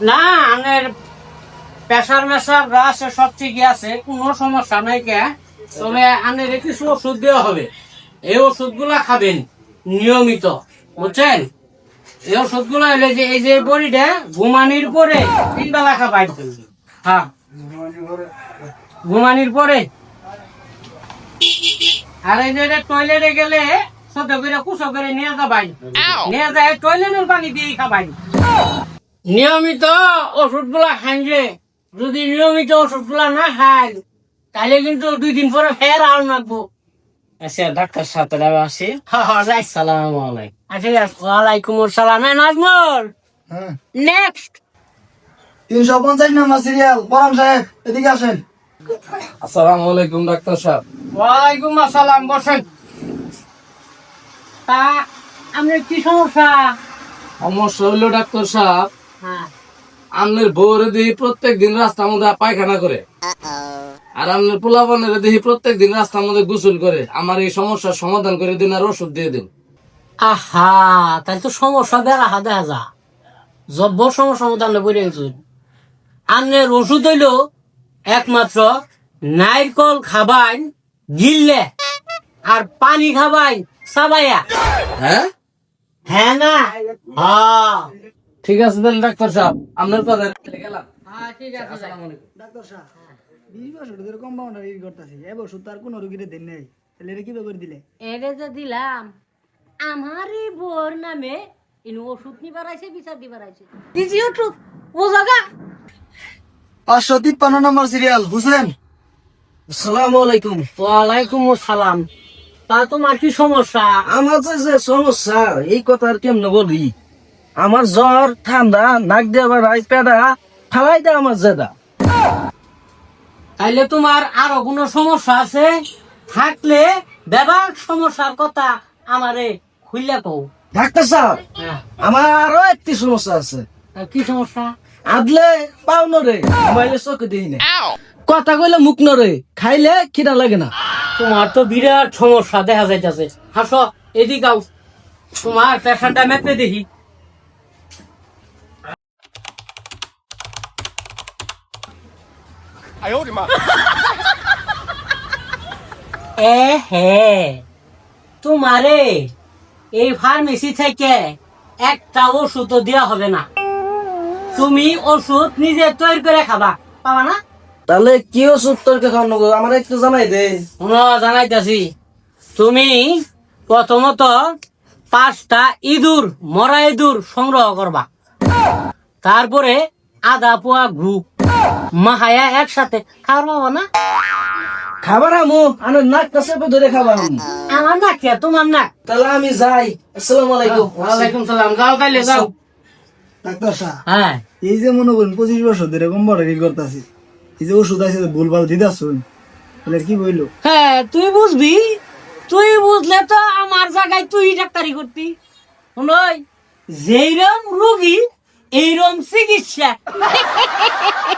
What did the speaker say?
না আনের প্রেশার মেশার রাস সব ঠিকই আছে কোনো সমস্যা নাই কে। তবে আনের কিছু ওষুধ দেওয়া হবে। এই ওষুধগুলা খাবেন নিয়মিত বুঝছেন? এই ওষুধগুলো হলে যে এই যে বড়িটা ঘুমানির পরে তিন বেলা খাবাই হ্যাঁ। ঘুমানির পরে। আর এই যে টয়লেটে গেলে সদ্য করে কুসো করে নিয়ে যাবাই। নিয়ে যায় টয়লেটের পানি দিয়ে খাবাই। নিয়মিত ওষুধগুলা খাইলে যদি নিয়মিত ওষুধগুলা না খাই তাহলে কিন্তু দুই দিন পরে ফের আর নাকবো আচ্ছা ডাক্তার সাথে আসি। সালাম আলাইকুম। আচ্ছা ওয়ালাইকুম আসসালাম এ নাজমুল! হ্যাঁ। নেক্সট! তিনশো পঞ্চাশ নাম্বার সিরিয়াল পরাম সাহেব এদিকে আসেন। আসসালামু আলাইকুম ডাক্তার সাহেব। ওয়ালাইকুম আসসালাম বসেন। তা আপনার কি সমস্যা? সমস্যা হইল ডাক্তার সাহেব হ্যাঁ। আপনার বউরে দেখি প্রত্যেক দিন রাস্তার মধ্যে পায়খানা করে। আর পোলাপানের দেখি প্রত্যেক দিন রাস্তার মধ্যে গোসল করে। আমার এই সমস্যার সমাধান করে দিন আর ওষুধ দিয়ে দিন। আহা তাই তো সমস্যা দেখা হা দেখা যা। সমস্যা সমাধান গেছে আন্নের ওষুধ হইল একমাত্র নারকল খাবাই গিললে আর পানি খাবাই সাবাইয়া হ্যাঁ? হ্যাঁ না? হ্যাঁ। ঠিক আছে তাহলে ডাক্তার সাহেব আপনার কথা গেলাম। ঠিক আছে ডাক্তার সাহেব বিশ বছর ধরে কম্পাউন্ডার ই করতেছি এ বছর তার কোনো রুগীরে দেন নেই। তাহলে এটা কীভাবে করে দিলে? এটা যে দিলাম আমারই বোর নামে ইনু ওষুধ নিবার আইছে বিচার দিবার আইছে। ওষুধ ও জায়গা পাঁচশো তিপ্পান্ন নম্বর সিরিয়াল হুসেন আসসালামু আলাইকুম ওয়ালাইকুম আসসালাম। তা তোমার কি সমস্যা? আমার যে সমস্যা এই কথা আর কেমনে বলি? আমার জ্বর ঠান্ডা নাক দিয়ে রাইস পেডা ঠালাই দেয় আমার জেদা। তাইলে তোমার আরও কোনো সমস্যা আছে? থাকলে বেবার সমস্যার কথা আমারে খুললে কও। ডাক্তার সাহেব হ্যাঁ। আমার আরও একটি সমস্যা আছে। কি সমস্যা? আদলে পাও নরে মোবাইলে চোখে দিই না। কথা কইলে মুখ নরে খাইলে খিদা লাগে না। তোমার তো বিরাট সমস্যা দেখা যাইতেছে। হাসো এদিক তোমার পেশাটা মেপে দেখি। এ হে তোমারে এই ফার্মেসি থেকে একটা ওষুধ দেওয়া হবে না। তুমি ওষুধ নিজে তৈরি করে খাবা পাবা না? তাহলে কি ওষুধ তোরকে খাওয়ানো গো? আমার একটু জানাই দে। শুনো জানাইতাছি। তুমি প্রথমত পাঁচটা ইঁদুর মরা ইঁদুর সংগ্রহ করবা। তারপরে আধা পোয়া গ্রুপ মাহায়া একসাথে খাওয়ার পাবো না? খাবার আমু আনের নাক কাছে ধরে খাবার আমু। আমার না কে তোমার না তাহলে আমি যাই। আসসালামু আলাইকুম। ওয়ালাইকুম সালাম। যাও তাইলে যাও। ডাক্তার সাহেব হ্যাঁ। এই যে মনে করেন পঁচিশ বছর ধরে কম্পাউন্ডার ই করতেছি এই যে ওষুধ আছে ভুলভাল দিদা শুন তাহলে কি বইলো? হ্যাঁ তুই বুঝবি? তুই বুঝলে তো আমার জায়গায় তুই ডাক্তারি করতি। শুনই যেইরম রুগী এইরম চিকিৎসা।